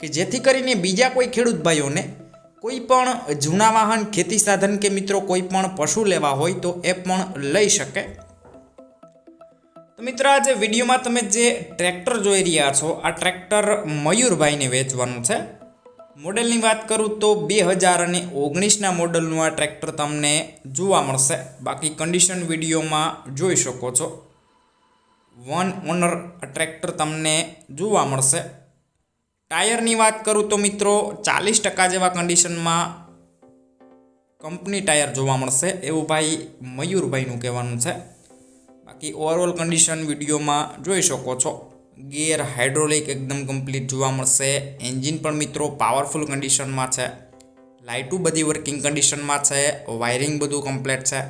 કે જેથી કરીને બીજા કોઈ ખેડૂત ભાઈઓને કોઈ પણ જૂના વાહન ખેતી સાધન કે મિત્રો કોઈ પણ પશુ લેવા હોય તો એ પણ લઈ શકે. તો મિત્રો આજે વિડીયોમાં તમે જે ટ્રેક્ટર જોઈ રહ્યા છો, આ ટ્રેક્ટર મયુરભાઈને વેચવાનું છે. મોડેલની વાત કરું તો બે હજાર અને ઓગણીસના મોડલનું આ ટ્રેક્ટર તમને જોવા મળશે. બાકી કન્ડિશન વિડીયોમાં જોઈ શકો છો. વન ઓનર ટ્રેક્ટર તમને જોવા મળશે. ટાયરની વાત કરું તો મિત્રો ચાલીસ ટકા જેવા કન્ડિશનમાં કંપની ટાયર જોવા મળશે એવું ભાઈ મયુરભાઈનું કહેવાનું છે. બાકી ઓવરઓલ કન્ડિશન વિડીયોમાં જોઈ શકો છો. ગિયર હાઇડ્રોલિક એકદમ કમ્પ્લીટ જોવા મળશે. એન્જિન પણ મિત્રો પાવરફુલ કન્ડિશનમાં છે. લાઇટું બધી વર્કિંગ કન્ડિશનમાં છે. વાયરિંગ બધું કમ્પ્લીટ છે.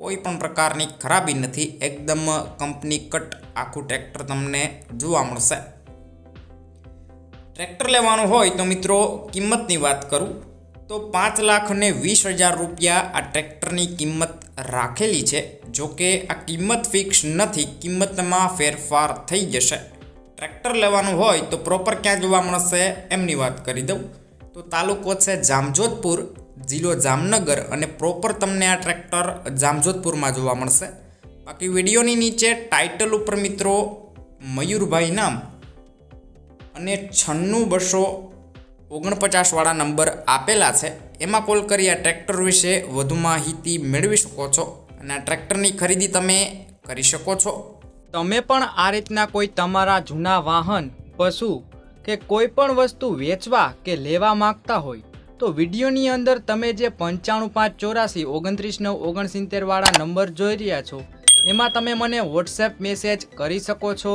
કોઈ પણ પ્રકારની ખરાબી નથી. એકદમ કંપની કટ આખું ટ્રેક્ટર તમને જોવા મળશે. ટ્રેક્ટર લેવાનું હોય તો મિત્રો કિંમતની વાત કરું, તો પાંચ લાખ અને વીસ હજાર રૂપિયા આ ટ્રેક્ટરની કિંમત રાખેલી છે. જો કે આ કિંમત ફિક્સ નથી, કિંમતમાં ફેરફાર થઈ જશે. ટ્રેક્ટર લેવાનું હોય તો પ્રોપર ક્યાં જોવા મળશે એમની વાત કરી દઉં. તો તાલુકો છે જામજોધપુર, જિલ્લો જામનગર અને પ્રોપર તમને આ ટ્રેક્ટર જામજોધપુરમાં જોવા મળશે. બાકી વિડીયોની નીચે ટાઇટલ ઉપર મિત્રો મયુરભાઈ નામ અને છન્નું બસો ઓગણપચાસવાળા નંબર આપેલા છે. એમાં કોલ કરી આ ટ્રેક્ટર વિશે વધુ માહિતી મેળવી શકો છો અને આ ટ્રેક્ટરની ખરીદી તમે કરી શકો છો. તમે પણ આ રીતના કોઈ તમારા જૂના વાહન, પશુ કે કોઈ પણ વસ્તુ વેચવા કે લેવા માંગતા હોય, તો વિડીયોની અંદર તમે જે પંચાણું પાંચ ચોરાસી ઓગણત્રીસ નવ ઓગણસિત્તેરવાળા નંબર જોઈ રહ્યા છો, એમાં તમે મને વોટ્સએપ મેસેજ કરી શકો છો.